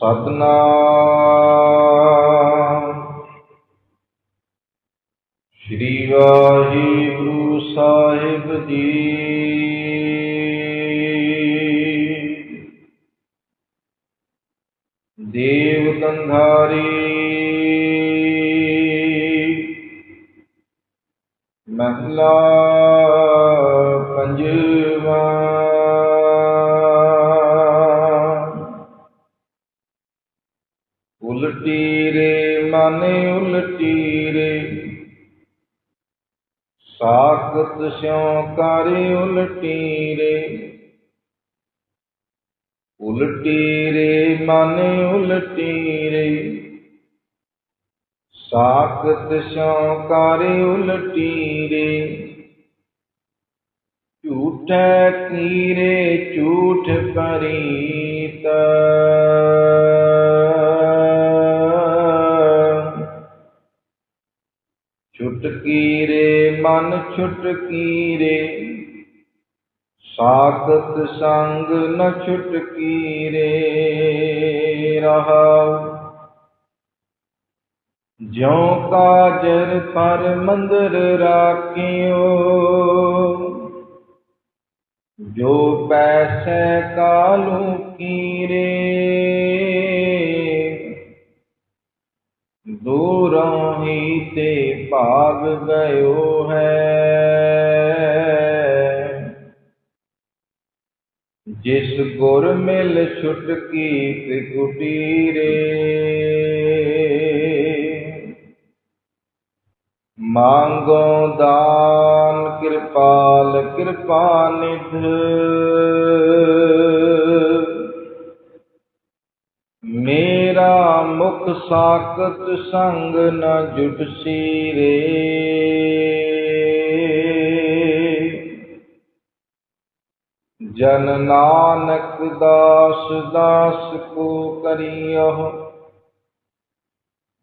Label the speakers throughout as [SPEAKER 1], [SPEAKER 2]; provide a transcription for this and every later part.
[SPEAKER 1] ਸਤਨਾਮ। ਸ੍ਰੀ ਵਾਹਿਗੁਰੂ ਸਾਹਿਬ ਜੀ। ਦੇਵ ਗੰਧਾਰੀ ਮਹਲਾ ਸਿਉ ਕਰੇ ਉਲਟੀ ਰੇ ਉਲਟੀ ਰੇ ਮਨ ਉਲਟੀ ਰੇ ਸਾਖਤ ਸਿਉ ਕਰੇ ਉਲਟੀ ਰੇ ਝੂਠੈ ਕੀਰੇ ਝੂਠ ਪਰੀਤ। ਛੁਟਕੀ ਰੇ ਮਨ ਛੁਟਕੀਰੇ ਸਾਖਤ ਸੰਗ ਨ ਛੁਟਕੀ ਰੇ ਜਿਉ ਕਾਜਰ ਪਰ ਮੰਦਰ ਰਾਖਿਓ, ਜੋ ਪੈਸੇ ਕਾਲੂ ਕੀਰੇ। ਦੂਰੋਂ ਹੀ ਤੇ ਭਾਗ ਗਇਓ ਹੈ। ਜਿਸ ਗੁਰ ਮਿਲ ਛੁਟਕੀ ਤ੍ਰਿਕੁਟੀ ਰੇ ਮੰਗੋ ਦਾਨ ਕਿਰਪਾਲ ਕਿਰਪਾ ਨਿਧ। ਮੇਰਾ ਮੁਖ ਸਾਖਤ ਸੰਗ ਨ ਜੁਟਸੀ ਰੇ ਜਨ ਨਾਨਕ ਦਾਸ ਦਾਸ ਕੋ ਕਰਿਓ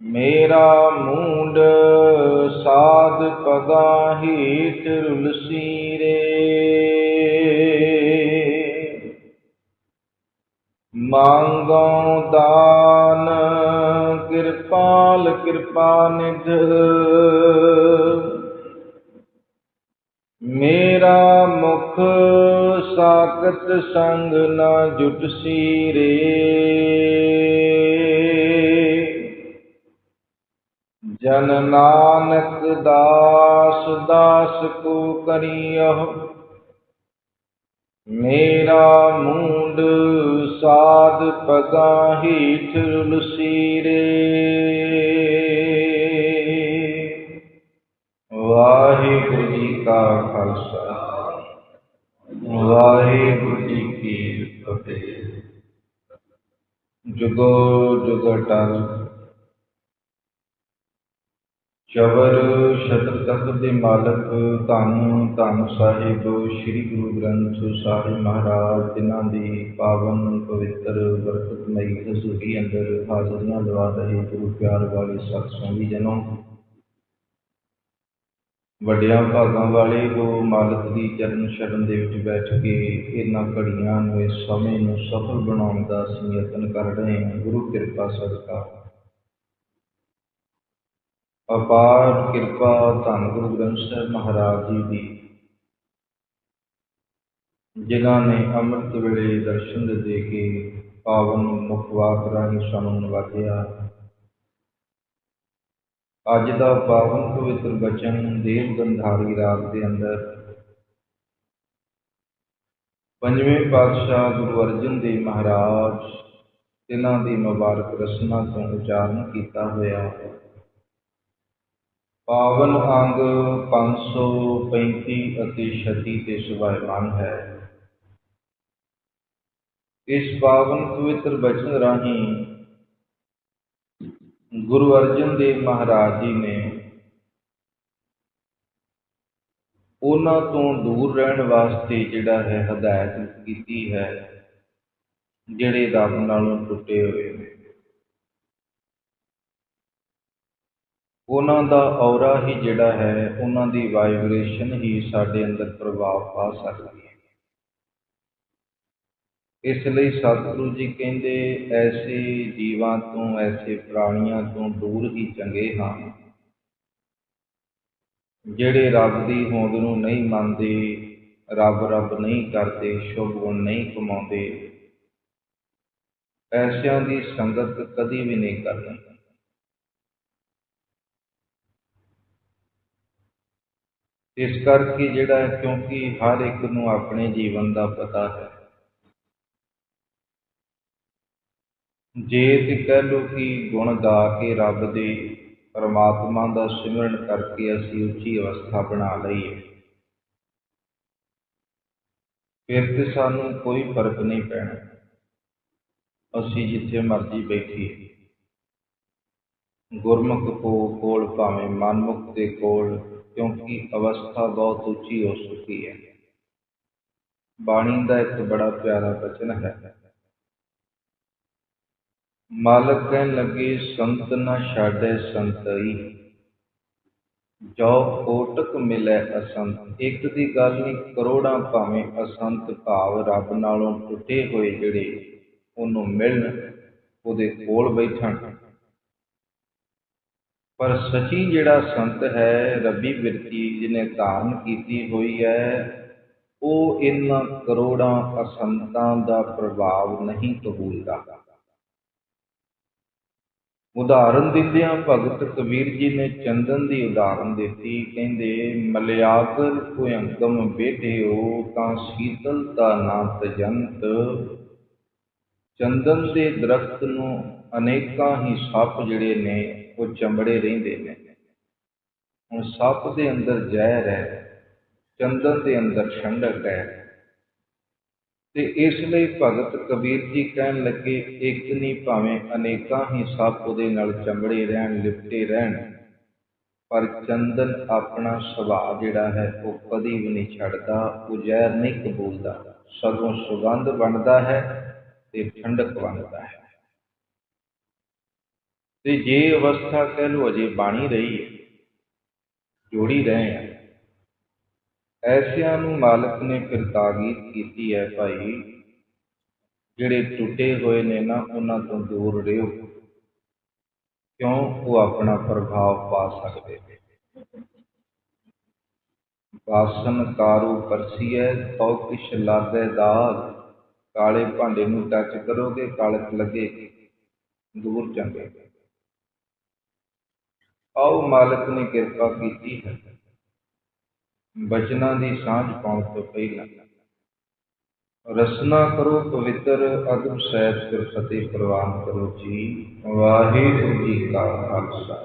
[SPEAKER 1] ਮੇਰਾ ਮੂੰਡ ਸਾਧ ਪਗਾ ਹੀਟ ਰੁਲਸੀ। ਮੰਗੋ ਦਾਨ, ਕਿਰਪਾਲ ਕਿਰਪਾ ਨਿਧ ਮੇਰਾ ਮੁਖ ਸਾਕਤ ਸੰਗ ਨਾ ਜੁਟਸੀ ਰੇ ਜਨ ਨਾਨਕ ਦਾਸ ਦਾਸ ਕੋ ਕਰਿਓ ਮੇਰਾ ਮੂੰਡ ਸਾਧ ਪਗਾ ਹੀਠ ਰੁਲਸੀ ਵਾਹਿਗੁਰੂ ਜੀ ਕਾ ਖਾਲਸਾ, ਵਾਹਿਗੁਰੂ ਜੀ ਕੀ ਫਤਿਹ। ਜੁਗੋ ਜੁਗ ਅਟਲ ਚਵਰ ਸ਼ਤਰ ਤਖਤ ਦੇ ਮਾਲਕ ਧੰਨ ਧੰਨ ਸਾਹਿਬ ਸ੍ਰੀ ਗੁਰੂ ਗ੍ਰੰਥ ਸਾਹਿਬ ਮਹਾਰਾਜ, ਜਿਨ੍ਹਾਂ ਦੀ ਪਾਵਨ ਪਵਿੱਤਰ ਬਰਕਤਮਈ ਹਜ਼ੂਰੀ ਅੰਦਰ ਹਾਜ਼ਰੀਆਂ ਲਵਾ ਰਹੇ ਗੁਰੂ ਪਿਆਰ ਵਾਲੇ ਸਤ ਸੰਗੀ ਜਨੋ। ਵੱਡਿਆਂ ਭਾਗਾਂ ਵਾਲੇ ਉਹ ਮਾਲਕ ਦੀ ਚਰਨ ਸ਼ਰਨ ਦੇ ਵਿੱਚ ਬੈਠ ਕੇ ਇਹਨਾਂ ਘੜੀਆਂ ਨੂੰ ਇਸ ਸਮੇਂ ਨੂੰ ਸਫਲ ਬਣਾਉਣ ਦਾ ਅਸੀਂ ਯਤਨ ਕਰ ਰਹੇ ਗੁਰੂ ਕਿਰਪਾ ਸਦਕਾ। ਅਪਾਰ ਕਿਰਪਾ ਧੰਨ ਗੁਰੂ ਗ੍ਰੰਥ ਸਾਹਿਬ ਮਹਾਰਾਜ ਜੀ ਦੀ। ਜਿਨ੍ਹਾਂ ਨੇ ਅੰਮ੍ਰਿਤ ਵੇਲੇ ਦਰਸ਼ਨ ਦੇ ਕੇ ਪਾਵਨ ਮੁਖ ਵਾਕ ਰਾਹੀਂ ਸਾਨੂੰ ਨਵਾਜਿਆ ਅੱਜ ਦਾ ਪਾਵਨ ਪਵਿੱਤਰ ਬਚਨ ਦੇਵ ਗੰਧਾਰੀ ਰਾਗ ਦੇ ਅੰਦਰ। ਪੰਜਵੇਂ ਪਾਤਸ਼ਾਹ ਗੁਰੂ ਅਰਜਨ ਦੇਵ ਮਹਾਰਾਜ ਇਹਨਾਂ ਦੀ ਮੁਬਾਰਕ ਰਸਨਾ ਤੋਂ ਉਚਾਰਨ ਕੀਤਾ ਹੋਇਆ। ਹੈ ਪਾਵਨ ਅੰਗ 535 ਅਤੇ 36 ਤੇ ਸੁਭਾਇਮਾਨ ਹੈ। ਇਸ ਪਾਵਨ ਪਵਿੱਤਰ ਬਚਨ ਰਾਹੀਂ ਗੁਰੂ ਅਰਜਨ ਦੇਵ ਮਹਾਰਾਜ ਜੀ ਨੇ ਉਹਨਾਂ ਤੋਂ ਦੂਰ ਰਹਿਣ ਵਾਸਤੇ ਜਿਹੜਾ ਹੈ ਹਦਾਇਤ ਕੀਤੀ ਹੈ, ਜਿਹੜੇ ਰੱਬ ਨਾਲੋਂ ਟੁੱਟੇ ਹੋਏ ਨੇ। ਉਹਨਾਂ ਦਾ ਔਰਾ ਹੀ ਜਿਹੜਾ ਹੈ, ਉਹਨਾਂ ਦੀ ਵਾਈਬ੍ਰੇਸ਼ਨ ਹੀ ਸਾਡੇ ਅੰਦਰ ਪ੍ਰਭਾਵ ਪਾ ਸਕਦੀ ਹੈ। ਇਸ ਲਈ ਸਤਿਗੁਰੂ ਜੀ ਕਹਿੰਦੇ, ਐਸੇ ਜੀਵਾਂ ਤੋਂ, ਐਸੇ ਪ੍ਰਾਣੀਆਂ ਤੋਂ ਦੂਰ ਹੀ ਚੰਗੇ ਹਾਂ। ਜਿਹੜੇ ਰੱਬ ਦੀ ਹੋਂਦ ਨੂੰ ਨਹੀਂ ਮੰਨਦੇ, ਰੱਬ ਰੱਬ ਨਹੀਂ ਕਰਦੇ, ਸ਼ੁਭ ਗੁਣ ਨਹੀਂ ਕਮਾਉਂਦੇ, ਐਸਿਆਂ ਦੀ ਸੰਗਤ ਕਦੀ ਵੀ ਨਹੀਂ ਕਰਨੀ। ਇਸ ਕਰਕੇ ਜਿਹੜਾ ਹੈ, ਕਿਉਂਕਿ ਹਰ ਇੱਕ ਨੂੰ ਆਪਣੇ ਜੀਵਨ ਦਾ ਪਤਾ ਹੈ। ਜੇ ਤੇ ਕਹਿ ਲੋ ਕਿ ਗੁਣ ਗਾ ਕੇ ਰੱਬ ਦੇ ਪਰਮਾਤਮਾ ਦਾ ਸਿਮਰਨ ਕਰਕੇ ਅਸੀਂ ਉੱਚੀ ਅਵਸਥਾ ਬਣਾ ਲਈਏ, ਫਿਰ ਤੇ ਸਾਨੂੰ ਕੋਈ ਫ਼ਰਕ ਨਹੀਂ ਪੈਣਾ। ਅਸੀਂ ਜਿੱਥੇ ਮਰਜ਼ੀ ਬੈਠੀਏ। ਗੁਰਮੁਖ ਕੋ ਕੋਲ ਭਾਵੇਂ ਮਨਮੁਖ ਦੇ ਕੋਲ ਕਿਉਂਕਿ ਅਵਸਥਾ ਬਹੁਤ ਉੱਚੀ ਹੋ ਚੁੱਕੀ ਹੈ। ਬਾਣੀ ਦਾ ਇੱਕ ਬੜਾ ਪਿਆਰਾ ਬਚਨ ਹੈ। ਮਾਲਕ ਕਹਿਣ ਲੱਗੇ, ਸੰਤ ਨਾ ਛਾੜੈ ਸੰਤਈ। ਜੋ ਕੋਟਕ ਮਿਲੈ ਅਸੰਤ। ਇੱਕ ਦੀ ਗੱਲ ਨਹੀਂ ਕਰੋੜਾਂ ਭਾਵੇਂ ਅਸੰਤ ਭਾਵ ਰੱਬ ਨਾਲੋਂ ਟੁੱਟੇ ਹੋਏ ਜਿਹੜੇ ਉਹਨੂੰ ਮਿਲਣ, ਉਹਦੇ ਕੋਲ ਬੈਠਣ। ਪਰ ਸੱਚੀ ਜਿਹੜਾ ਸੰਤ ਹੈ, ਰੱਬੀ ਬਿਰਤੀ ਜਿਹਨੇ ਧਾਰਨ ਕੀਤੀ ਹੋਈ ਹੈ, ਉਹ ਇਹਨਾਂ ਕਰੋੜਾਂ ਅਸੰਤਾਂ ਦਾ ਪ੍ਰਭਾਵ ਨਹੀਂ ਕਬੂਲਦਾ। ਉਦਾਹਰਨ ਦਿੰਦਿਆਂ ਭਗਤ ਕਬੀਰ ਜੀ ਨੇ ਚੰਦਨ ਦੀ ਉਦਾਹਰਨ ਦਿੱਤੀ, ਕਹਿੰਦੇ ਮਲਿਆਗਰ ਭੁਯੰਗਮ ਬੇਟਿਓ ਤਾਂ ਸੀਤਲਤਾ ਨਾ ਤਜੰਤ ਚੰਦਨ ਦੇ ਦਰਖਤ ਨੂੰ ਅਨੇਕਾਂ ਹੀ ਸੱਪ ਜਿਹੜੇ ਨੇ ਉਹ ਚਮੜੇ ਰਹਿੰਦੇ ਨੇ। ਹੁਣ ਸੱਪ ਦੇ ਅੰਦਰ ਜ਼ਹਿਰ ਹੈ, ਚੰਦਨ ਦੇ ਅੰਦਰ ਛੰਡਕ ਹੈ। ਤੇ ਇਸ ਲਈ ਭਗਤ ਕਬੀਰ ਜੀ ਕਹਿਣ ਲੱਗੇ, ਇੱਕ ਨਹੀਂ ਭਾਵੇਂ ਅਨੇਕਾਂ ਹੀ ਸੱਪ ਉਹਦੇ ਨਾਲ ਚਮੜੇ ਰਹਿਣ, ਲਿਪਟੇ ਰਹਿਣ, ਪਰ ਚੰਦਨ ਆਪਣਾ ਸੁਭਾਅ ਜਿਹੜਾ ਹੈ, ਉਹ ਕਦੀ ਵੀ ਨਹੀਂ ਛੱਡਦਾ, ਉਹ ਜ਼ਹਿਰ ਨਹੀਂ ਕਬੂਲਦਾ। ਸਗੋਂ ਸੁਗੰਧ ਬਣਦਾ ਹੈ ਤੇ ਠੰਡਕ ਬਣਦਾ ਹੈ। ਤੇ ਜੇ ਅਵਸਥਾ ਕਹਿ ਲੋ ਅਜੇ ਬਾਣੀ ਰਹੀ ਹੈ, ਜੋੜੀ ਰਹੇ ਆ ਐਸਿਆਂ ਨੂੰ ਮਾਲਕ ਨੇ ਫਿਰ ਤਾਕੀਦ ਕੀਤੀ ਹੈ ਭਾਈ, ਜਿਹੜੇ ਟੁੱਟੇ ਹੋਏ ਨੇ ਨਾ, ਉਹਨਾਂ ਤੋਂ ਦੂਰ ਰਹੋ ਕਿਉਂ? ਉਹ ਆਪਣਾ ਪ੍ਰਭਾਵ ਪਾ ਸਕਦੇ ਨੇ। ਬਾਸਨ ਕਾਰੂ ਪਰਸੀਐ, ਤਉ ਕਿਛ ਲਾਗੈ ਦਾਗ। ਕਾਲੇ ਭਾਂਡੇ ਨੂੰ ਟੱਚ ਕਰੋਗੇ, ਕਾਲਕ ਲੱਗੇ, ਦੂਰ ਜਾਂਦੇ ਆਓ ਮਾਲਕ ਨੇ ਕਿਰਪਾ ਕੀਤੀ ਹੈ। ਬਚਨਾਂ ਦੀ ਸਾਂਝ ਪਾਉਣ ਤੋਂ ਪਹਿਲਾਂ ਰਸਨਾ ਕਰੋ ਪਵਿੱਤਰ ਅਦਬ ਸਹਿਤ ਫਿਰ ਫਤਿਹ ਪ੍ਰਵਾਨ ਕਰੋ ਜੀ। ਵਾਹਿਗੁਰੂ ਜੀ ਕਾ ਖਾਲਸਾ।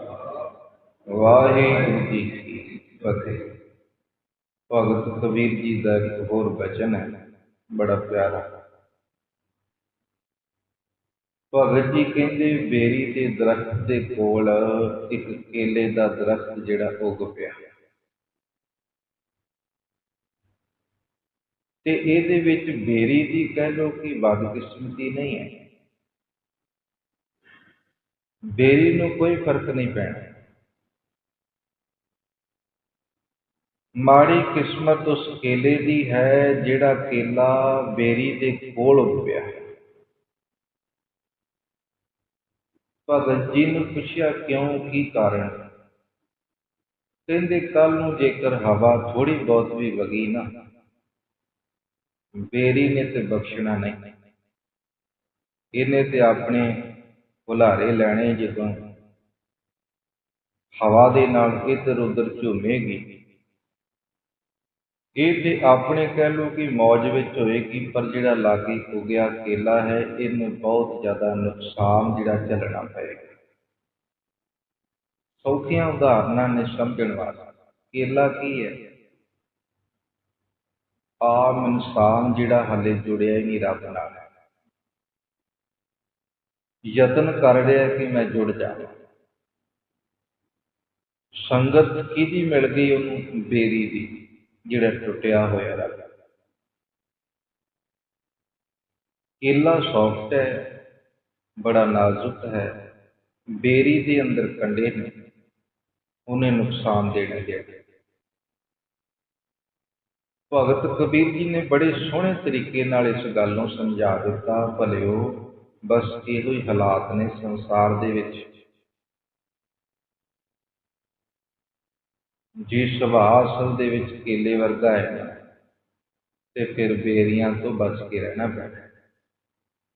[SPEAKER 1] ਵਾਹਿਗੁਰੂ ਜੀ ਕੀ ਫਤਿਹ। ਭਗਤ ਕਬੀਰ ਜੀ ਦਾ ਇੱਕ ਹੋਰ ਬਚਨ ਹੈ, ਬੜਾ ਪਿਆਰਾ। ਭਗਤ ਜੀ ਕਹਿੰਦੇ ਬੇਰੀ ਦੇ ਦਰਖਤ ਦੇ ਕੋਲ ਇੱਕ ਕੇਲੇ ਦਾ ਦਰਖਤ ਜਿਹੜਾ ਉਗ ਪਿਆ। ਤੇ ਇਹਦੇ ਵਿੱਚ ਬੇਰੀ ਦੀ ਕਹਿ ਲੋ ਕਿ ਬਦਕਿਸਮਤੀ ਨਹੀਂ ਹੈ। ਬੇਰੀ ਨੂੰ ਕੋਈ ਫ਼ਰਕ ਨਹੀਂ ਪੈਣਾ। ਮਾੜੀ ਕਿਸਮਤ ਉਸ ਕੇਲੇ ਦੀ ਹੈ ਜਿਹੜਾ ਕੇਲਾ ਬੇਰੀ ਦੇ ਕੋਲ ਉੱਗ ਪਿਆ। ਹੈ ਭਗਤ ਜੀ ਨੂੰ ਪੁੱਛਿਆ ਕਿਉਂ, ਕੀ ਕਾਰਨ? ਕਹਿੰਦੇ ਕੱਲ ਨੂੰ ਜੇਕਰ ਹਵਾ ਥੋੜੀ ਬਹੁਤ ਵੀ ਵਗੀ ਨਾ, ਬੇਰੀ ਨੇ ਤੇ ਬਖਸ਼ਣਾ ਨਹੀਂ। ਇਹਨੇ ਤੇ ਆਪਣੇ ਭੁਲਾਰੇ ਲੈਣੇ ਜਦੋਂ ਹਵਾ ਦੇ ਨਾਲ ਇਧਰ ਉਧਰ ਝੂਮੇਗੀ। ਇਹ ਤੇ ਆਪਣੇ ਕਹਿ ਲਓ ਕਿ ਮੌਜ ਵਿੱਚ ਹੋਏਗੀ, ਪਰ ਜਿਹੜਾ ਲਾਗੀ ਉਗਿਆ ਕੇਲਾ ਹੈ, ਇਹਨੂੰ ਬਹੁਤ ਜ਼ਿਆਦਾ ਨੁਕਸਾਨ ਜਿਹੜਾ ਝੱਲਣਾ ਪਏਗਾ। ਸੌਖੀਆਂ ਉਦਾਹਰਨਾਂ ਨੇ ਸਮਝਣ ਵਾਲਾ ਕੇਲਾ ਕੀ ਹੈ? ਆਮ ਇਨਸਾਨ ਜਿਹੜਾ ਹਲੇ ਜੁੜਿਆ ਹੀ ਨਹੀਂ ਰੱਬ ਨਾਲ। ਯਤਨ ਕਰ ਰਿਹਾ ਕਿ ਮੈਂ ਜੁੜ ਜਾਵਾਂ। ਸੰਗਤ ਕਿਹਦੀ ਮਿਲ ਗਈ ਉਹਨੂੰ? ਬੇਰੀ ਦੀ। ਜਿਹੜਾ ਟੁੱਟਿਆ ਹੋਇਆ ਰੱਬ। ਕੇਲਾ ਸੌਫਟ ਹੈ, ਬੜਾ ਨਾਜ਼ੁਕ ਹੈ, ਬੇਰੀ ਦੇ ਅੰਦਰ ਕੰਡੇ ਨੇ, ਉਹਨੇ ਨੁਕਸਾਨ ਦੇਣਗੇ ਭਗਤ ਕਬੀਰ ਜੀ ਨੇ ਬੜੇ ਸੋਹਣੇ ਤਰੀਕੇ ਨਾਲ ਇਸ ਗੱਲ ਨੂੰ ਸਮਝਾ ਦਿੱਤਾ, ਭਲਿਓ, ਬਸ ਇਹੋ ਹੀ ਹਾਲਾਤ ਨੇ ਸੰਸਾਰ ਦੇ ਵਿੱਚ। ਜੀ ਸੁਭਾਅ ਅਸਲ ਦੇ ਵਿੱਚ ਕੇਲੇ ਵਰਗਾ ਹੈ ਤੇ ਫਿਰ ਬੇਰੀਆਂ ਤੋਂ ਬਚ ਕੇ ਰਹਿਣਾ ਪੈਣਾ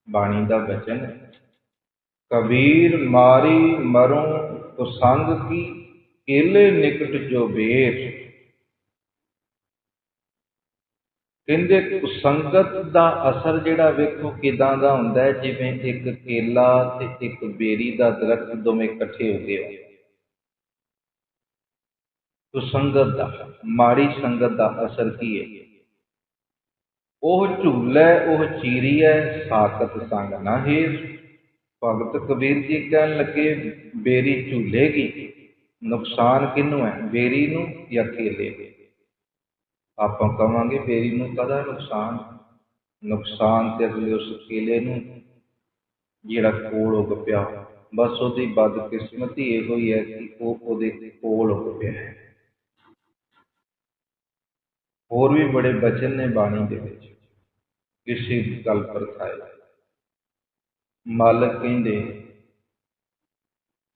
[SPEAKER 1] ਬਾਣੀ ਦਾ ਬਚਨ ਕਬੀਰ ਮਾਰੀ ਮਰੋਂ ਕੁਸੰਗ ਕੀ, ਕੇਲੇ ਨਿਕਟ ਜੋ ਬੇਰ। ਕਹਿੰਦੇ ਸੰਗਤ ਦਾ ਅਸਰ ਜਿਹੜਾ ਵੇਖੋ ਕਿਦਾਂ ਦਾ ਹੁੰਦਾ ਹੈ, ਜਿਵੇਂ ਇੱਕ ਕੇਲਾ ਤੇ ਇੱਕ ਬੇਰੀ ਦਾ ਦਰਖਤ ਦੋਵੇਂ ਇਕੱਠੇ ਹੋ ਗਏ ਸੰਗਤ ਦਾ ਮਾੜੀ ਸੰਗਤ ਦਾ ਅਸਰ ਕੀ ਹੈ? ਉਹ ਝੂਲੇ ਉਹ ਚੀਰੀ ਹੈ, ਸਾਖਤ ਸੰਗ ਨਾ ਹੈ ਭਗਤ ਕਬੀਰ ਜੀ ਕਹਿਣ ਲੱਗੇ, ਬੇਰੀ ਝੂਲੇਗੀ, ਨੁਕਸਾਨ ਕਿਹਨੂੰ ਹੈ? ਬੇਰੀ ਨੂੰ ਜਾਂ ਕੇਲੇ ਆਪਾਂ ਕਵਾਂਗੇ ਬੇਰੀ ਨੂੰ ਕਦਾ ਨੁਕਸਾਨ? ਨੁਕਸਾਨ ਤੇ ਅਗਲੇ ਉਸ ਕੇਲੇ ਨੂੰ, ਜਿਹੜਾ ਕੋਲ ਉੱਗ ਪਿਆ। ਬਸ ਉਹਦੀ ਬਦਕਿਸਮਤੀ ਇਹੋ ਹੀ ਹੈ ਕਿ ਉਹ ਉਹਦੇ ਕੋਲ ਉੱਗ ਪਿਆ ਹੈ। ਹੋਰ ਵੀ ਬੜੇ ਬਚਨ ਨੇ ਬਾਣੀ ਦੇ ਵਿੱਚ। ਕਿਸੇ ਗੱਲ ਪਰਥਾਏ ਮਾਲਕ ਕਹਿੰਦੇ,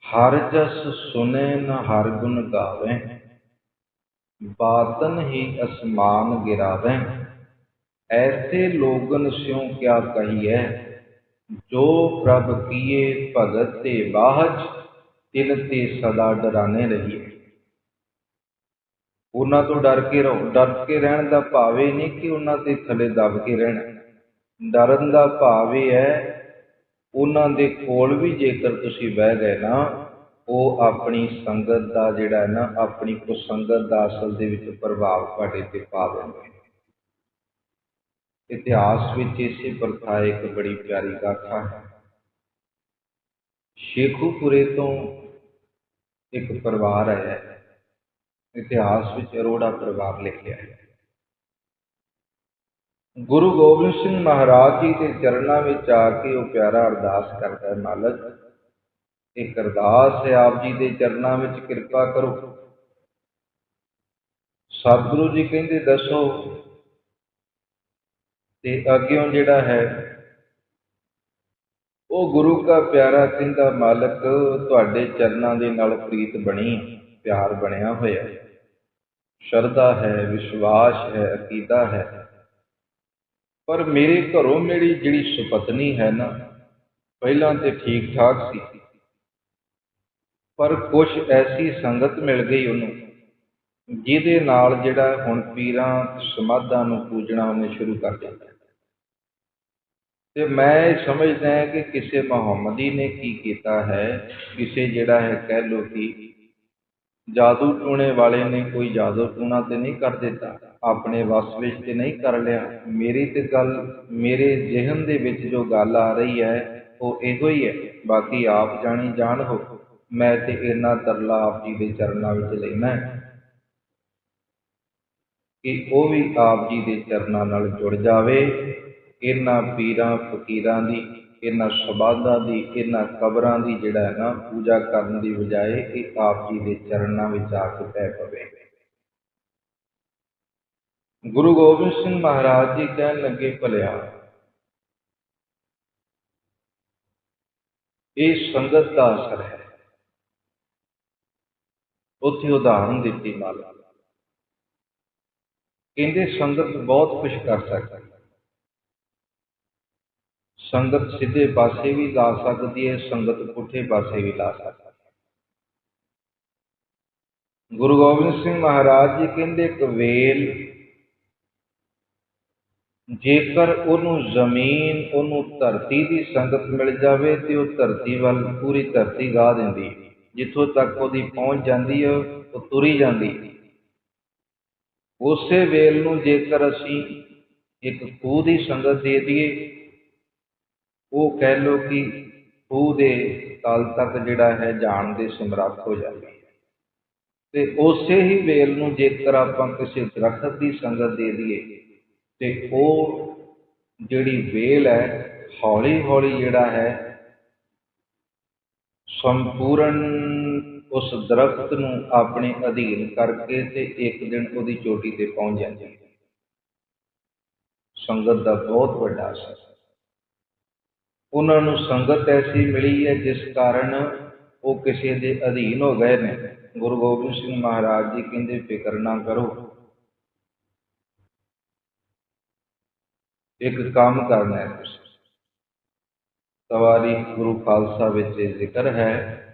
[SPEAKER 1] ਹਰ ਜਸ ਸੁਨੇ ਨ ਹਰ ਗੁਣ ਗਾਵੇ, ਬਾਤਨ ਹੀ ਅਸਮਾਨ ਗਿਰਾਵੇ। ਐਸੇ ਲੋਗਨ ਸਿਉ ਕਿਆ ਕਹੀਐ, ਜੋ ਪ੍ਰਭ ਕੀਏ ਭਗਤ ਤੇ ਬਾਹਜ ਤਿਨ ਤੇ ਸਦਾ ਡਰਾਨੇ ਰਹੀਏ ਉਹਨਾਂ ਤੋਂ ਡਰ ਕੇ ਰਹੋ। ਡਰ ਕੇ ਰਹਿਣ ਦਾ ਭਾਵ ਇਹ ਨਹੀਂ ਕਿ ਉਹਨਾਂ ਦੇ ਥੱਲੇ ਦਬ ਕੇ ਰਹਿਣਾ। ਡਰਨ ਦਾ ਭਾਵ ਇਹ ਹੈ, ਉਹਨਾਂ ਦੇ ਕੋਲ ਵੀ ਜੇਕਰ ਤੁਸੀਂ ਬਹਿ ਗਏ ਨਾ, ਉਹ ਆਪਣੀ ਸੰਗਤ ਦਾ ਜਿਹੜਾ ਹੈ ਨਾ, ਆਪਣੀ ਕੁਸੰਗਤ ਦਾ ਅਸਲ ਦੇ ਵਿੱਚ ਪ੍ਰਭਾਵ ਤੁਹਾਡੇ ਤੇ ਪਾ ਦਿੰਦੇ ਨੇ। ਇਤਿਹਾਸ ਵਿੱਚ ਇਸੇ ਪ੍ਰਥਾ ਇੱਕ ਬੜੀ ਪਿਆਰੀ ਗਾਥਾ ਹੈ। ਸ਼ੇਖੂਪੁਰੇ ਤੋਂ ਇੱਕ ਪਰਿਵਾਰ ਆਇਆ ਹੈ। ਇਤਿਹਾਸ ਵਿੱਚ ਅਰੋੜਾ ਪਰਿਵਾਰ ਲਿਖਿਆ ਹੈ। ਗੁਰੂ ਗੋਬਿੰਦ ਸਿੰਘ ਮਹਾਰਾਜ ਜੀ ਦੇ ਚਰਨਾਂ ਵਿੱਚ ਆ ਕੇ ਉਹ ਪਿਆਰਾ ਅਰਦਾਸ ਕਰਦਾ ਹੈ, ਮਾਲਕ, ਇੱਕ ਅਰਦਾਸ ਹੈ ਆਪ ਜੀ ਦੇ ਚਰਨਾਂ ਵਿੱਚ ਕਿਰਪਾ ਕਰੋ। ਸਤਿਗੁਰੂ ਜੀ ਕਹਿੰਦੇ, ਦੱਸੋ, ਤੇ ਅੱਗਿਓਂ ਜਿਹੜਾ ਹੈ, ਉਹ ਗੁਰੂ ਦਾ ਪਿਆਰਾ ਕਹਿੰਦਾ, ਮਾਲਕ, ਤੁਹਾਡੇ ਚਰਨਾਂ ਦੇ ਨਾਲ ਪ੍ਰੀਤ ਬਣੀ, ਪਿਆਰ ਬਣਿਆ ਹੋਇਆ ਹੈ। ਸ਼ਰਧਾ ਹੈ, ਵਿਸ਼ਵਾਸ ਹੈ, ਅਕੀਦਾ ਹੈ। ਪਰ ਮੇਰੇ ਘਰੋਂ ਮੇਰੀ ਜਿਹੜੀ ਸੁਪਤਨੀ ਹੈ ਨਾ, ਪਹਿਲਾਂ ਤੇ ਠੀਕ ਠਾਕ ਸੀ। ਪਰ ਕੁਝ ਐਸੀ ਸੰਗਤ ਮਿਲ ਗਈ ਉਹਨੂੰ, ਜਿਹਦੇ ਨਾਲ ਜਿਹੜਾ ਹੁਣ ਪੀਰਾਂ ਸਮਾਧਾਂ ਨੂੰ ਪੂਜਣਾ ਉਹਨੇ ਸ਼ੁਰੂ ਕਰ ਦਿੱਤਾ। ਤੇ ਮੈਂ ਇਹ ਸਮਝਦਾ ਕਿ ਕਿਸੇ ਮੁਹੰਮਦੀ ਨੇ ਕੀ ਕੀਤਾ ਹੈ, ਕਿਸੇ ਜਿਹੜਾ ਹੈ ਕਹਿ ਲੋ ਕਿ ਜਾਦੂ ਟੂਣੇ ਵਾਲੇ ਨੇ ਕੋਈ ਜਾਦੂ ਟੂਣਾ ਤੇ ਨਹੀਂ ਕਰ ਦਿੱਤਾ। ਆਪਣੇ ਵਸ ਵਿੱਚ ਤੇ ਨਹੀਂ ਕਰ ਲਿਆ। ਮੇਰੀ ਤੇ ਗੱਲ, ਮੇਰੇ ਜ਼ਿਹਨ ਦੇ ਵਿੱਚ ਜੋ ਗੱਲ ਆ ਰਹੀ ਹੈ, ਉਹ ਇਹੋ ਹੀ ਹੈ। ਬਾਕੀ ਆਪ ਜਾਣੀ ਜਾਣ ਹੋ। ਮੈਂ ਤੇ ਇਹਨਾਂ ਤਰਲਾ ਆਪ ਜੀ ਦੇ ਚਰਨਾਂ ਵਿੱਚ ਲੈਣਾ ਕਿ ਉਹ ਵੀ ਆਪ ਜੀ ਦੇ ਚਰਨਾਂ ਨਾਲ ਜੁੜ ਜਾਵੇ, ਇਹਨਾਂ ਪੀਰਾਂ, ਫਕੀਰਾਂ ਦੀ ਇਹਨਾਂ ਸਬਾਦਾਂ ਦੀ, ਇਹਨਾਂ ਕਬਰਾਂ ਦੀ ਜਿਹੜਾ ਹੈ ਨਾ ਪੂਜਾ ਕਰਨ ਦੀ ਬਜਾਏ ਇਹ ਆਪ ਜੀ ਦੇ ਚਰਨਾਂ ਵਿੱਚ ਆ ਕੇ ਪੈ ਪਵੇ। ਗੁਰੂ ਗੋਬਿੰਦ ਸਿੰਘ ਮਹਾਰਾਜ ਜੀ ਕਹਿਣ ਲੱਗੇ, ਭਲਿਆ, ਇਹ ਸੰਗਤ ਦਾ ਅਸਰ ਹੈ। ਉੱਥੇ ਉਦਾਹਰਨ ਦਿੱਤੀ ਮਾਲਕ ਕਹਿੰਦੇ, ਸੰਗਤ ਬਹੁਤ ਕੁਝ ਕਰ ਸਕਦੀ ਸੰਗਤ ਸਿੱਧੇ ਪਾਸੇ ਵੀ ਲਾ ਸਕਦੀ ਹੈ, ਸੰਗਤ ਪੁੱਠੇ ਪਾਸੇ ਵੀ ਲਾ ਸਕਦੀ ਹੈ। ਗੁਰੂ ਗੋਬਿੰਦ ਸਿੰਘ ਮਹਾਰਾਜ ਜੀ ਕਹਿੰਦੇ, ਇੱਕ ਵੇਲ, ਜੇਕਰ ਉਹਨੂੰ ਜ਼ਮੀਨ, ਉਹਨੂੰ ਧਰਤੀ ਦੀ ਸੰਗਤ ਮਿਲ ਜਾਵੇ ਤੇ ਉਹ ਧਰਤੀ ਵੱਲ ਪੂਰੀ ਧਰਤੀ ਗਾ ਦਿੰਦੀ ਜਿੱਥੋਂ ਤੱਕ ਉਹਦੀ ਪਹੁੰਚ ਜਾਂਦੀ ਹੈ, ਉਹ ਤੁਰੀ ਜਾਂਦੀ ਉਸੇ ਵੇਲ ਨੂੰ ਜੇਕਰ ਅਸੀਂ ਇੱਕ ਖੂਹ ਦੀ ਸੰਗਤ ਦੇ ਦਈਏ ਉਹ ਕਹਿ ਲੋ ਕਿ ਖੂਹ ਦੇ ਤਲ ਤੱਕ ਜਿਹੜਾ ਹੈ ਜਾਣ ਦੇ ਸਮਰੱਥ ਹੋ ਜਾਂਦਾ ਹੈ। ਤੇ ਉਸੇ ਹੀ ਵੇਲ ਨੂੰ ਜੇਕਰ ਆਪਾਂ ਕਿਸੇ ਦਰਖਤ ਦੀ ਸੰਗਤ ਦੇ ਦਈਏ, ਤੇ ਉਹ ਜਿਹੜੀ ਵੇਲ ਹੈ ਹੌਲੀ ਹੌਲੀ ਜਿਹੜਾ ਹੈ, ਸੰਪੂਰਨ ਉਸ ਦਰਖਤ ਨੂੰ ਆਪਣੇ ਅਧੀਨ ਕਰਕੇ ਤੇ ਇੱਕ ਦਿਨ ਉਹਦੀ ਚੋਟੀ ਤੇ ਪਹੁੰਚ ਜਾਂਦੀ ਹੈ। ਸੰਗਤ ਦਾ ਬਹੁਤ ਵੱਡਾ ਅਸਰ ਉਹਨਾਂ ਨੂੰ ਸੰਗਤ ਐਸੀ ਮਿਲੀ ਹੈ ਜਿਸ ਕਾਰਨ ਉਹ ਕਿਸੇ ਦੇ ਅਧੀਨ ਹੋ ਗਏ ਨੇ। ਗੁਰੂ ਗੋਬਿੰਦ ਸਿੰਘ ਮਹਾਰਾਜ ਜੀ ਕਹਿੰਦੇ, ਫਿਕਰ ਨਾ ਕਰੋ। ਇੱਕ ਕੰਮ ਕਰਨਾ ਹੈ ਤੁਸੀਂ। ਤਵਾਰੀਖ ਗੁਰੂ ਖਾਲਸਾ ਵਿੱਚ ਜ਼ਿਕਰ ਹੈ।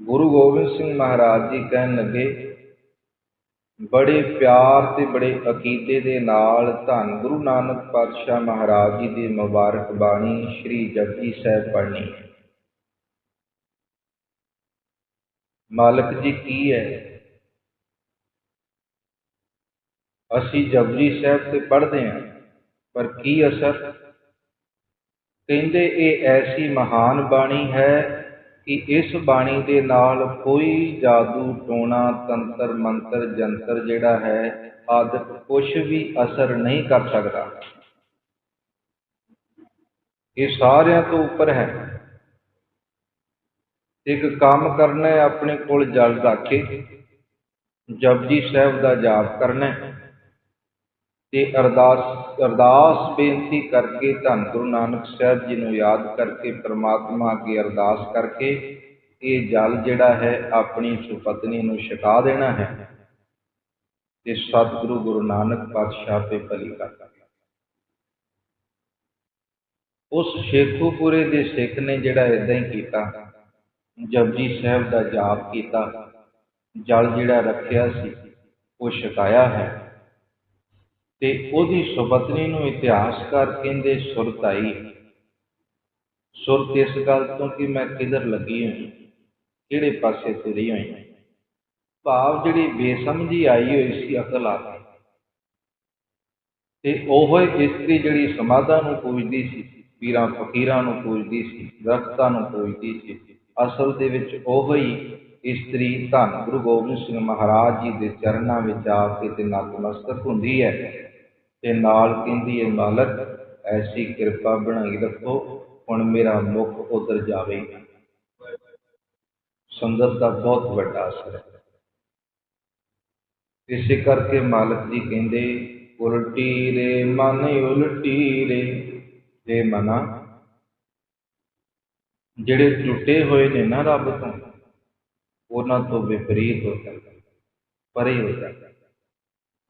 [SPEAKER 1] ਗੁਰੂ ਗੋਬਿੰਦ ਸਿੰਘ ਮਹਾਰਾਜ ਜੀ ਕਹਿਣ ਲੱਗੇ ਬੜੇ ਪਿਆਰ ਅਤੇ ਬੜੇ ਅਕੀਦੇ ਦੇ ਨਾਲ ਧੰਨ ਗੁਰੂ ਨਾਨਕ ਪਾਤਸ਼ਾਹ ਮਹਾਰਾਜ ਜੀ ਦੀ ਮੁਬਾਰਕ ਬਾਣੀ ਸ੍ਰੀ ਜਪਜੀ ਸਾਹਿਬ ਪੜ੍ਹਨੀ ਹੈ। ਮਾਲਕ ਜੀ ਕੀ ਹੈ? ਅਸੀਂ ਜਪਜੀ ਸਾਹਿਬ ਤੇ ਪੜ੍ਹਦੇ ਹਾਂ, ਪਰ ਕੀ ਅਸਰ? ਕਹਿੰਦੇ ਇਹ ਐਸੀ ਮਹਾਨ ਬਾਣੀ ਹੈ ਕਿ ਇਸ ਬਾਣੀ ਦੇ ਨਾਲ ਕੋਈ ਜਾਦੂ, ਟੋਣਾ, ਤੰਤਰ, ਮੰਤਰ, ਜੰਤਰ ਜਿਹੜਾ ਹੈ ਆਦਿਕ ਕੁਝ ਵੀ ਅਸਰ ਨਹੀਂ ਕਰ ਸਕਦਾ। ਇਹ ਸਾਰਿਆਂ ਤੋਂ ਉੱਪਰ ਹੈ। ਇੱਕ ਕੰਮ ਕਰਨਾ ਹੈ, ਆਪਣੇ ਕੋਲ ਜਲ ਰੱਖੇ ਜਪਜੀ ਸਾਹਿਬ ਦਾ ਜਾਪ ਕਰਨਾ ਹੈ। ਅਤੇ ਅਰਦਾਸ ਅਰਦਾਸ ਬੇਨਤੀ ਕਰਕੇ ਧੰਨ ਗੁਰੂ ਨਾਨਕ ਸਾਹਿਬ ਜੀ ਨੂੰ ਯਾਦ ਕਰਕੇ, ਪ੍ਰਮਾਤਮਾ ਅੱਗੇ ਅਰਦਾਸ ਕਰਕੇ, ਇਹ ਜਲ ਜਿਹੜਾ ਹੈ ਆਪਣੀ ਸੁਪਤਨੀ ਨੂੰ ਛਕਾ ਦੇਣਾ ਹੈ ਤੇ ਸਤਿਗੁਰੂ ਗੁਰੂ ਨਾਨਕ ਪਾਤਸ਼ਾਹ ਤੇ ਭਲੀ ਕਰ ਉਸ ਸ਼ੇਖੂਪੁਰੇ ਦੇ ਸਿੱਖ ਨੇ ਜਿਹੜਾ ਇਦਾਂ ਹੀ ਕੀਤਾ ਜਪਜੀ ਸਾਹਿਬ ਦਾ ਜਾਪ ਕੀਤਾ, ਜਲ ਜਿਹੜਾ ਰੱਖਿਆ ਸੀ, ਉਹ ਛਕਾਇਆ ਹੈ। ਤੇ ਉਹਦੀ ਸੁਪਤਨੀ ਨੂੰ ਇਤਿਹਾਸਕਾਰ ਕਹਿੰਦੇ ਸੁਰਤ ਆਈ। ਸੁਰਤ ਇਸ ਗੱਲ ਤੋਂ ਕਿ ਮੈਂ ਕਿਧਰ ਲੱਗੀ ਹੋਈ ਕਿਹੜੇ ਪਾਸੇ ਤੁਰੀ ਹੋਈ ਭਾਵ ਜਿਹੜੀ ਬੇਸਮਝੀ ਆਈ ਹੋਈ ਸੀ ਅਕਲ ਆ ਗਈ। ਤੇ ਉਹ ਇਸਤਰੀ ਜਿਹੜੀ ਸਮਾਧਾਂ ਨੂੰ ਪੂਜਦੀ ਸੀ, ਪੀਰਾਂ ਫਕੀਰਾਂ ਨੂੰ ਪੂਜਦੀ ਸੀ, ਦਰਖਤਾਂ ਨੂੰ ਪੂਜਦੀ ਸੀ, ਅਸਲ ਦੇ ਵਿੱਚ ਉਹ ਹੀ ਇਸਤਰੀ ਧੰਨ ਗੁਰੂ ਗੋਬਿੰਦ ਸਿੰਘ ਮਹਾਰਾਜ ਜੀ ਦੇ ਚਰਨਾਂ ਵਿੱਚ ਆ ਕੇ ਤੇ ਨਤਮਸਤਕ ਹੁੰਦੀ ਹੈ। ਤੇ ਨਾਲ ਕਹਿੰਦੀ ਏ ਮਾਲਕ, ਐਸੀ ਕਿਰਪਾ ਬਣਾਈ ਰੱਖੋ, ਹੁਣ ਮੇਰਾ ਮੁਖ ਉਧਰ ਜਾਵੇ। ਸੰਗਤ ਦਾ ਬਹੁਤ ਵੱਡਾ ਅਸਰ ਹੈ। ਇਸੇ ਕਰਕੇ ਮਾਲਕ ਜੀ ਕਹਿੰਦੇ, ਉਲਟੀ ਰੇ ਮਨ, ਉਲਟੀ ਰੇ ਤੇ ਮਨਾ। ਜਿਹੜੇ ਟੁੱਟੇ ਹੋਏ ਨੇ ਨਾ ਰੱਬ ਤੋਂ, ਉਹਨਾਂ ਤੋਂ ਵਿਪਰੀਤ ਹੋ ਜਾਂਦਾ ਪਰੇ ਹੋ ਜਾਂਦਾ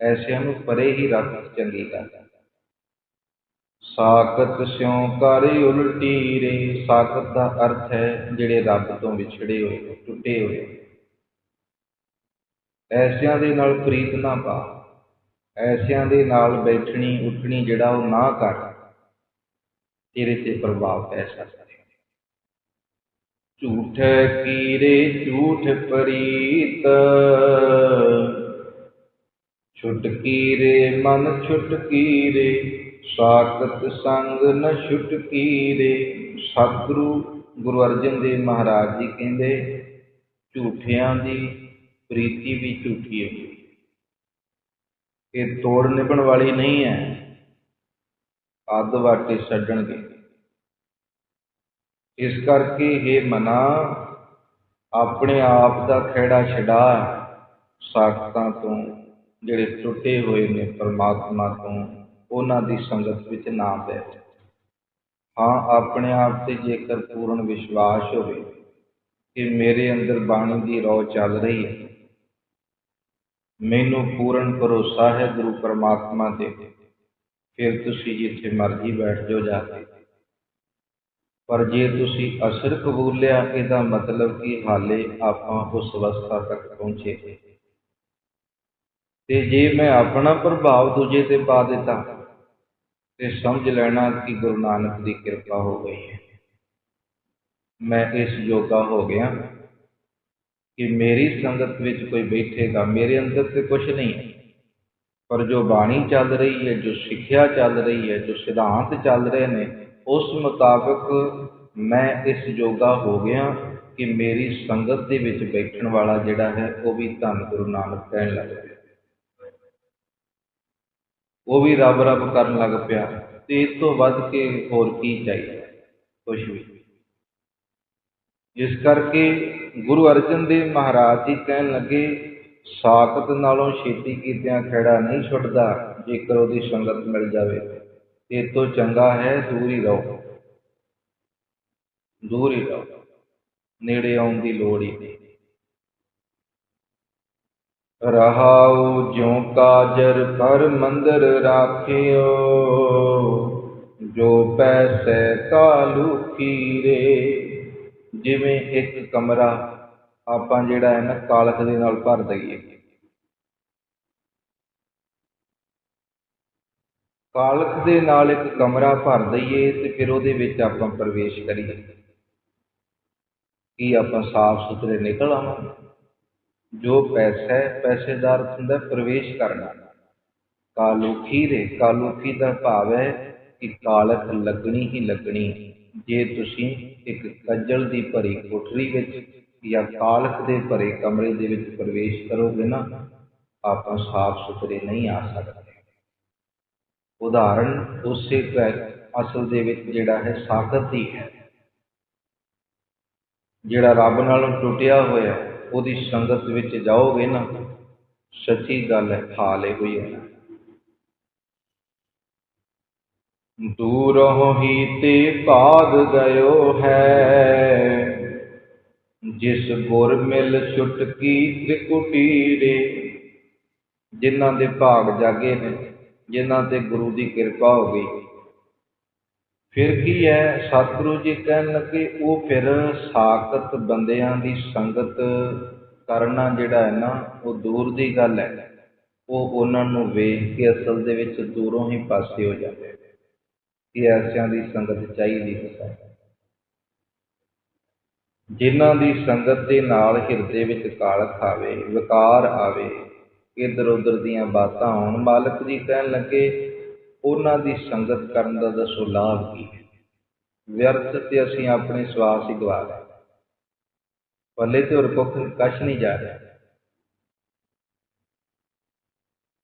[SPEAKER 1] ਐਸਿਆਂ ਨੂੰ ਪਰੇ ਹੀ ਰੱਖ ਚੰਗੀ ਗੱਲ। ਸਾਖਤ ਸਿਉ ਕਰ ਉਲਟੀ ਰੇ, ਸਾਖਤ ਦਾ ਅਰਥ ਹੈ ਜਿਹੜੇ ਰੱਬ ਤੋਂ ਵਿਛੜੇ ਹੋਏ, ਟੁੱਟੇ ਹੋਏ। ਐਸਿਆਂ ਦੇ ਨਾਲ ਪ੍ਰੀਤ ਨਾ ਪਾ, ਐਸਿਆਂ ਦੇ ਨਾਲ ਬੈਠਣੀ, ਉੱਠਣੀ ਜਿਹੜਾ ਉਹ ਨਾ ਕਰ, ਤੇਰੇ ਤੇ ਪ੍ਰਭਾਵ ਪੈ ਸਕਦਾ ਝੂਠ ਕੀਰੇ, ਝੂਠ ਪ੍ਰੀਤ ਛੁਟਕੀ ਰੇ ਮਨ ਛੁਟਕੀ ਰੇ ਸਾਖਤ ਸੰਗ ਨ ਛੁਟਕੀ ਰੇ ਸਤਿਗੁਰੂ ਗੁਰੂ ਅਰਜਨ ਦੇਵ ਮਹਾਰਾਜ ਜੀ ਕਹਿੰਦੇ, ਝੂਠਿਆਂ ਦੀ ਪ੍ਰੀਤੀ ਵੀ ਝੂਠੀ ਹੈ। ਇਹ ਤੋੜ ਨਿਭਣ ਵਾਲੀ ਨਹੀਂ ਹੈ। ਅੱਧ ਵਾਟੇ ਛੱਡਣਗੇ। ਇਸ ਕਰਕੇ ਇਹ ਮਨਾ, ਆਪਣੇ ਆਪ ਦਾ ਖਿਹੜਾ ਛਡਾ ਸਾਖਤਾਂ ਤੋਂ। ਜਿਹੜੇ ਟੁੱਟੇ ਹੋਏ ਨੇ ਪਰਮਾਤਮਾ ਤੋਂ, ਉਹਨਾਂ ਦੀ ਸੰਗਤ ਵਿੱਚ ਨਾ ਪੈ ਹਾਂ, ਆਪਣੇ ਆਪ ਤੇ ਜੇਕਰ ਪੂਰਨ ਵਿਸ਼ਵਾਸ ਹੋਵੇ ਕਿ ਮੇਰੇ ਅੰਦਰ ਬਾਣੀ ਦੀ ਰੌ ਚੱਲ ਰਹੀ ਹੈ, ਮੈਨੂੰ ਪੂਰਨ ਭਰੋਸਾ ਹੈ ਗੁਰੂ ਪਰਮਾਤਮਾ ਤੇ, ਫਿਰ ਤੁਸੀਂ ਜਿੱਥੇ ਮਰਜ਼ੀ ਬੈਠ ਜਾਓ ਜਾ ਕੇ। ਪਰ ਜੇ ਤੁਸੀਂ ਅਸਰ ਕਬੂਲਿਆ, ਇਹਦਾ ਮਤਲਬ ਕਿ ਹਾਲੇ ਆਪਾਂ ਉਸ ਅਵਸਥਾ ਤੱਕ ਪਹੁੰਚੇ। ਤੇ ਜੇ ਮੈਂ ਆਪਣਾ ਪ੍ਰਭਾਵ ਦੂਜੇ ਤੇ ਪਾ ਦਿੱਤਾ, ਤੇ ਸਮਝ ਲੈਣਾ ਕਿ ਗੁਰੂ ਨਾਨਕ ਦੀ ਕਿਰਪਾ ਹੋ ਗਈ ਹੈ। ਮੈਂ ਇਸ ਯੋਗਾ ਹੋ ਗਿਆ ਕਿ ਮੇਰੀ ਸੰਗਤ ਵਿੱਚ ਕੋਈ ਬੈਠੇਗਾ, ਮੇਰੇ ਅੰਦਰ ਤੇ ਕੁਝ ਨਹੀਂ। ਪਰ ਜੋ ਬਾਣੀ ਚੱਲ ਰਹੀ ਹੈ, ਜੋ ਸਿੱਖਿਆ ਚੱਲ ਰਹੀ ਹੈ, ਜੋ ਸਿਧਾਂਤ ਚੱਲ ਰਹੇ ਨੇ, ਉਸ ਮੁਤਾਬਕ ਮੈਂ ਇਸ ਯੋਗਾ ਹੋ ਗਿਆ ਕਿ ਮੇਰੀ ਸੰਗਤ ਦੇ ਵਿੱਚ ਬੈਠਣ ਵਾਲਾ ਜਿਹੜਾ ਹੈ, ਉਹ ਵੀ ਧੰਨ ਗੁਰੂ ਨਾਨਕ ਕਹਿਣ ਲੱਗ ਪਿਆ। ਉਹ ਵੀ ਰੱਬ ਰੱਬ ਕਰਨ ਲੱਗ ਪਿਆ, ਤੇ ਇਸ ਤੋਂ ਵੱਧ ਕੇ ਹੋਰ ਕੀ ਚਾਹੀਦਾ? ਕੁਝ ਵੀ ਇਸ ਕਰਕੇ ਗੁਰੂ ਅਰਜਨ ਦੇਵ ਮਹਾਰਾਜ ਜੀ ਕਹਿਣ ਲੱਗੇ, ਸਾਖਤ ਨਾਲੋਂ ਛੇਤੀ ਕੀਤਿਆਂ ਖੇੜਾ ਨਹੀਂ ਛੁੱਟਦਾ, ਜੇਕਰ ਉਹਦੀ ਸੰਗਤ ਮਿਲ ਜਾਵੇ। ਇਹ ਤੋਂ ਚੰਗਾ ਹੈ ਦੂਰ ਹੀ ਰਹੋ। ਦੂਰ ਹੀ ਰਹੋ। ਨੇੜੇ ਆਉਣ ਦੀ ਲੋੜ ਹੀ ਨਹੀਂ। ਰਹਾਉ ਜਿਉ ਕਾਜਰ ਪਰ ਮੰਦਰ ਰਾਖਿਓ, ਜੋ ਪੈਸੇ ਕਾਲੂ ਕੀਰੇ। ਜਿਵੇਂ ਇੱਕ ਕਮਰਾ ਆਪਾਂ ਜਿਹੜਾ ਹੈ ਨਾ ਕਾਲਖ ਦੇ ਨਾਲ ਭਰ ਦਈਏ। ਕਾਲਖ ਦੇ ਨਾਲ ਇੱਕ ਕਮਰਾ ਭਰ ਦਈਏ ਤੇ ਫਿਰ ਉਹਦੇ ਵਿੱਚ ਆਪਾਂ ਪ੍ਰਵੇਸ਼ ਕਰੀਏ। ਕੀ ਆਪਾਂ ਸਾਫ਼ ਸੁਥਰੇ ਨਿਕਲ ਆਵਾਂਗੇ? ਜੋ ਪੈਸਾ ਹੈ, ਪੈਸੇਦਾਰ ਹੁੰਦਾ ਪ੍ਰਵੇਸ਼ ਕਰਨਾ। ਕਾਲੂਖੀ ਦੇ, ਕਾਲੂਖੀ ਦਾ ਭਾਵ ਹੈ ਕਿ ਕਾਲਕ ਲੱਗਣੀ ਹੀ ਲੱਗਣੀ। ਜੇ ਤੁਸੀਂ ਇੱਕ ਕੱਜਲ ਦੀ ਭਰੀ ਕੋਠਰੀ ਵਿੱਚ ਜਾਂ ਕਾਲਕ ਦੇ ਭਰੇ ਕਮਰੇ ਦੇ ਵਿੱਚ ਪ੍ਰਵੇਸ਼ ਕਰੋਗੇ ਨਾ, ਆਪਾਂ ਸਾਫ਼ ਸੁਥਰੇ ਨਹੀਂ ਆ ਸਕਦੇ। ਉਦਾਹਰਣ ਉਸੇ ਅਸਲ ਦੇ ਵਿੱਚ ਜਿਹੜਾ ਹੈ ਸਾਖਤ ਹੀ ਹੈ। ਜਿਹੜਾ ਰੱਬ ਨਾਲੋਂ ਟੁੱਟਿਆ ਹੋਇਆ ਉਹਦੀ ਸੰਗਤ ਵਿੱਚ ਜਾਓਗੇ ਨਾ, ਸੱਚੀ ਗੱਲ ਹੈ ਹਾਲ ਹੋਈ ਹੈ। ਦੂਰੋਂ ਹੀ ਤੇ ਭਾਗ ਗਇਓ ਹੈ। ਜਿਸ ਗੁਰ ਮਿਲ ਛੁਟਕੀ ਤ੍ਰਿਕੁਟੀਰੇ ਜਿਨ੍ਹਾਂ ਦੇ ਭਾਗ ਜਾਗੇ ਨੇ, ਜਿਨ੍ਹਾਂ ਤੇ ਗੁਰੂ ਦੀ ਕਿਰਪਾ ਹੋ ਗਈ। ਫਿਰ ਕੀ ਹੈ? ਸਤਿਗੁਰੂ ਜੀ ਕਹਿਣ ਲੱਗੇ, ਉਹ ਫਿਰ ਸਾਖਤ ਬੰਦਿਆਂ ਦੀ ਸੰਗਤ ਕਰਨਾ ਜਿਹੜਾ ਹੈ ਨਾ, ਉਹ ਦੂਰ ਦੀ ਗੱਲ ਹੈ। ਉਹ ਉਹਨਾਂ ਨੂੰ ਵੇਖ ਕੇ ਅਸਲ ਦੇ ਵਿੱਚ ਦੂਰੋਂ ਹੀ ਪਾਸੇ ਹੋ ਜਾਂਦੇ ਕਿ ਐਸਿਆਂ ਦੀ ਸੰਗਤ ਚਾਹੀਦੀ ਹੈ ਜਿਨ੍ਹਾਂ ਦੀ ਸੰਗਤ ਦੇ ਨਾਲ ਹਿਰਦੇ ਵਿੱਚ ਕਾਲਖ ਆਵੇ, ਵਿਕਾਰ ਆਵੇ ਇਧਰ ਉਧਰ ਦੀਆਂ ਬਾਤਾਂ ਹੋਣ ਮਾਲਕ ਜੀ ਕਹਿਣ ਲੱਗੇ ਉਹਨਾਂ ਦੀ ਸੰਗਤ ਕਰਨ ਦਾ ਦੱਸੋ ਲਾਭ ਕੀ ਹੈ? ਵਿਅਰਥ ਤੇ ਅਸੀਂ ਆਪਣੇ ਸਵਾਸ ਹੀ ਗਵਾ ਲਏ। ਪੱਲੇ ਤੇ ਹੋਰ ਕੁੱਖ ਕਛ ਨਹੀਂ ਜਾ ਰਿਹਾ।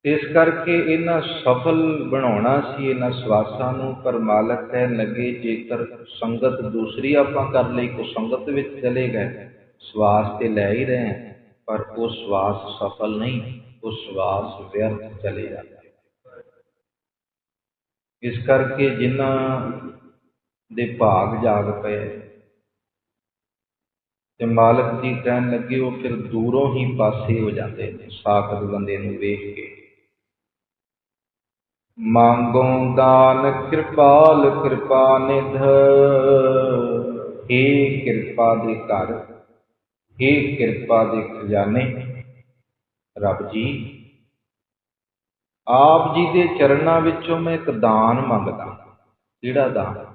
[SPEAKER 1] ਇਸ ਕਰਕੇ ਇਹਨਾਂ ਸਫਲ ਬਣਾਉਣਾ ਸੀ, ਇਹਨਾਂ ਸਵਾਸਾਂ ਨੂੰ, ਪਰ ਮਾਲਕ ਕਹਿਣ ਲੱਗੇ, ਜੇਕਰ ਸੰਗਤ ਦੂਸਰੀ ਆਪਾਂ ਕਰ ਲਈ, ਕੋ ਸੰਗਤ ਵਿੱਚ ਚਲੇ ਗਏ, ਸਵਾਸ ਤੇ ਲੈ ਹੀ ਰਹੇ ਪਰ ਉਹ ਸਵਾਸ ਸਫਲ ਨਹੀਂ, ਉਹ ਸਵਾਸ ਵਿਅਰਥ ਚਲੇ ਜਾਂਦਾ। ਇਸ ਕਰਕੇ ਜਿਨ੍ਹਾਂ ਦੇ ਭਾਗ ਜਾਗ ਪਏ ਤੇ ਮਾਲਕ ਜੀ ਕਹਿਣ ਲੱਗੇ, ਉਹ ਫਿਰ ਦੂਰੋਂ ਹੀ ਪਾਸੇ ਹੋ ਜਾਂਦੇ ਨੇ, ਸਾਖਤ ਬੰਦੇ ਨੂੰ ਵੇਖ ਕੇ। ਮੰਗੋ ਦਾਨ ਕਿਰਪਾਲ, ਕਿਰਪਾ ਨਿਧ। ਏ ਕਿਰਪਾ ਦੇ ਘਰ ਏ ਕਿਰਪਾ ਦੇ ਖਜ਼ਾਨੇ ਰੱਬ ਜੀ ਆਪ ਜੀ ਦੇ ਚਰਨਾਂ ਵਿੱਚੋਂ ਮੈਂ ਇੱਕ ਦਾਨ ਮੰਗਦਾ, ਜਿਹੜਾ ਦਾਨ?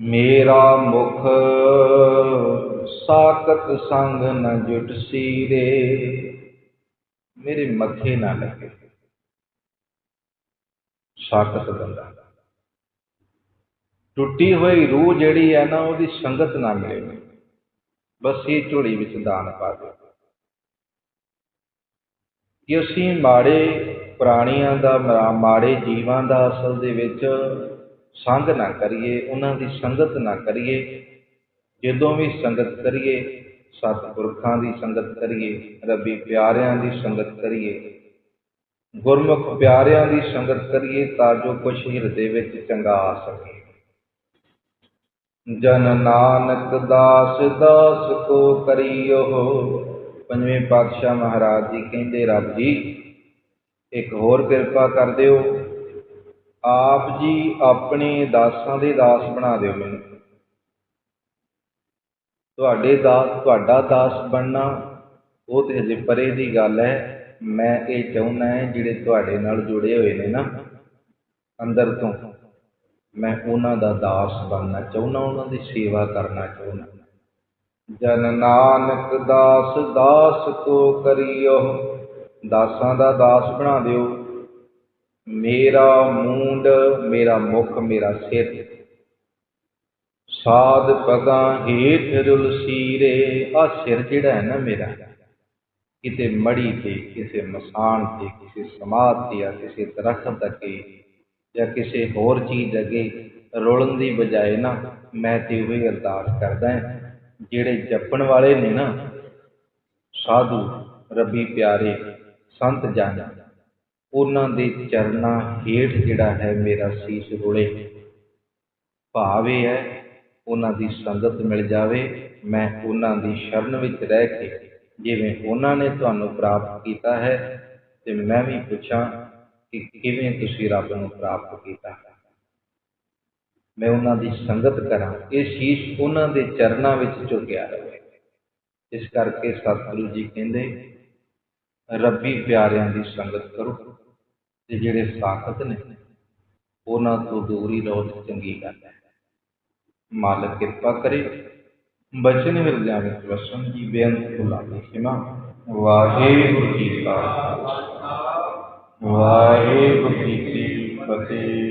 [SPEAKER 1] ਮੇਰਾ ਮੁਖ ਸਾਕਤ ਸੰਗ ਨ ਜੁਟ ਸੀਰੇ, ਮੇਰੇ ਮੱਥੇ ਨਾ ਲੱਗੇ। ਸਾਕਤ ਬੰਦਾ। ਟੁੱਟੀ ਹੋਈ ਰੂਹ ਜਿਹੜੀ ਹੈ ਨਾ, ਉਹਦੀ ਸੰਗਤ ਨਾ ਮਿਲੇ। ਬਸ ਇਹ ਝੋਲੀ ਵਿੱਚ ਦਾਨ ਪਾ ਦਿਓ। ਕਿ ਅਸੀਂ ਮਾੜੇ ਪ੍ਰਾਣੀਆਂ ਦਾ ਮਾੜੇ ਜੀਵਾਂ ਦਾ ਅਸਲ ਦੇ ਵਿੱਚ ਸੰਗ ਨਾ ਕਰੀਏ, ਉਹਨਾਂ ਦੀ ਸੰਗਤ ਨਾ ਕਰੀਏ, ਜਦੋਂ ਵੀ ਸੰਗਤ ਕਰੀਏ, ਸਤਿਗੁਰਖਾਂ ਦੀ ਸੰਗਤ ਕਰੀਏ, ਰੱਬੀ ਪਿਆਰਿਆਂ ਦੀ ਸੰਗਤ ਕਰੀਏ, ਗੁਰਮੁਖ ਪਿਆਰਿਆਂ ਦੀ ਸੰਗਤ ਕਰੀਏ, ਤਾਂ ਜੋ ਕੁਝ ਹਿਰਦੇ ਵਿੱਚ ਚੰਗਾ ਆ ਸਕੇ। ਜਨ ਨਾਨਕ ਦਾਸ ਦਾਸ ਕੋ ਕਰਿਓ। ਪੰਜਵੇਂ ਪਾਤਸ਼ਾਹ ਮਹਾਰਾਜ ਜੀ ਕਹਿੰਦੇ, ਰੱਬ ਜੀ, ਇੱਕ ਹੋਰ ਕਿਰਪਾ ਕਰ ਦਿਓ। ਆਪ ਜੀ ਆਪਣੇ ਦਾਸਾਂ ਦੇ ਦਾਸ ਬਣਾ ਦਿਓ ਮੈਨੂੰ। ਤੁਹਾਡੇ ਦਾਸ ਤੁਹਾਡਾ ਦਾਸ ਬਣਨਾ, ਉਹ ਤੇ ਹਜੇ ਪਰੇ ਦੀ ਗੱਲ ਹੈ। ਮੈਂ ਇਹ ਚਾਹੁੰਦਾ ਹੈ, ਜਿਹੜੇ ਤੁਹਾਡੇ ਨਾਲ ਜੁੜੇ ਹੋਏ ਨੇ ਨਾ, ਅੰਦਰ ਤੋਂ, ਮੈਂ ਉਹਨਾਂ ਦਾ ਦਾਸ ਬਣਨਾ ਚਾਹੁੰਦਾ, ਉਹਨਾਂ ਦੀ ਸੇਵਾ ਕਰਨਾ ਚਾਹੁੰਦਾ। ਜਨ ਨਾਨਕ ਦਾਸ ਦਾਸ ਕੋ ਕਰਿਓ। ਦਾਸਾਂ ਦਾ ਦਾਸ ਬਣਾ ਦਿਓ। ਮੇਰਾ ਮੂੰਡ, ਮੇਰਾ ਮੁਖ, ਮੇਰਾ ਸਿਰ। ਸਾਧ ਪਗਾ ਹੇਠ ਰੁਲ ਸੀਰੇ। ਆ ਸਿਰ ਜਿਹੜਾ ਹੈ ਨਾ ਮੇਰਾ, ਕਿਤੇ ਮੜੀ ਤੇ, ਕਿਸੇ ਮਸਾਨ ਤੇ, ਕਿਸੇ ਸਮਾਧ ਤੇ ਜਾਂ ਕਿਸੇ ਦਰਖਤ ਅੱਗੇ ਜਾਂ ਕਿਸੇ ਹੋਰ ਚੀਜ਼ ਅੱਗੇ ਰੋਲਣ ਦੀ ਬਜਾਏ ਨਾ ਮੈਂ ਤੇ ਉਹ ਅਰਦਾਸ ਕਰਦਾ ਹਾਂ। ਜਿਹੜੇ ਜਪਣ ਵਾਲੇ ਨੇ ਨਾ, ਸਾਧੂ, ਰੱਬੀ ਪਿਆਰੇ, ਸੰਤ ਜਨ, ਉਹਨਾਂ ਦੇ ਚਰਨਾਂ ਹੇਠ ਜਿਹੜਾ ਹੈ ਮੇਰਾ ਸੀਸ ਰੋਲੇ। ਭਾਵ ਇਹ ਹੈ, ਉਹਨਾਂ ਦੀ ਸੰਗਤ ਮਿਲ ਜਾਵੇ, ਮੈਂ ਉਹਨਾਂ ਦੀ ਸ਼ਰਨ ਵਿੱਚ ਰਹਿ ਕੇ ਜਿਵੇਂ ਉਹਨਾਂ ਨੇ ਤੁਹਾਨੂੰ ਪ੍ਰਾਪਤ ਕੀਤਾ ਹੈ, ਤੇ ਮੈਂ ਵੀ ਪੁੱਛਾਂ ਕਿ ਕਿਵੇਂ ਤੁਸੀਂ ਰੱਬ ਨੂੰ ਪ੍ਰਾਪਤ ਕੀਤਾ ਹੈ। ਮੈਂ ਉਹਨਾਂ ਦੀ ਸੰਗਤ ਕਰਾਂ, ਇਹ ਸ਼ੀਸ਼ ਉਹਨਾਂ ਦੇ ਚਰਨਾਂ ਵਿੱਚ ਝੁਕਿਆ ਰਹੇ। ਇਸ ਕਰਕੇ ਸਤਿਗੁਰੂ ਜੀ ਕਹਿੰਦੇ, ਰੱਬੀ ਪਿਆਰਿਆਂ ਦੀ ਸੰਗਤ ਕਰੋ, ਤੇ ਜਿਹੜੇ ਸਾਖਤ ਨੇ, ਉਹਨਾਂ ਤੋਂ ਦੂਰ ਰਹੋ ਤੇ ਚੰਗੀ ਗੱਲ ਹੈ। ਮਾਲਕ ਕਿਰਪਾ ਕਰੇ, ਬਚਨ ਮਿਰਜਾਂ ਵਿੱਚ ਵਸਣ ਦੀ ਬੇਅੰਤ ਭੁਲਾਵੇ ਸਿਮਾ ਵਾਹਿਗੁਰੂ ਜੀ ਕਾ ਵਾਹਿਗੁਰੂ ਜੀ ਕੀ ਫਤਿਹ।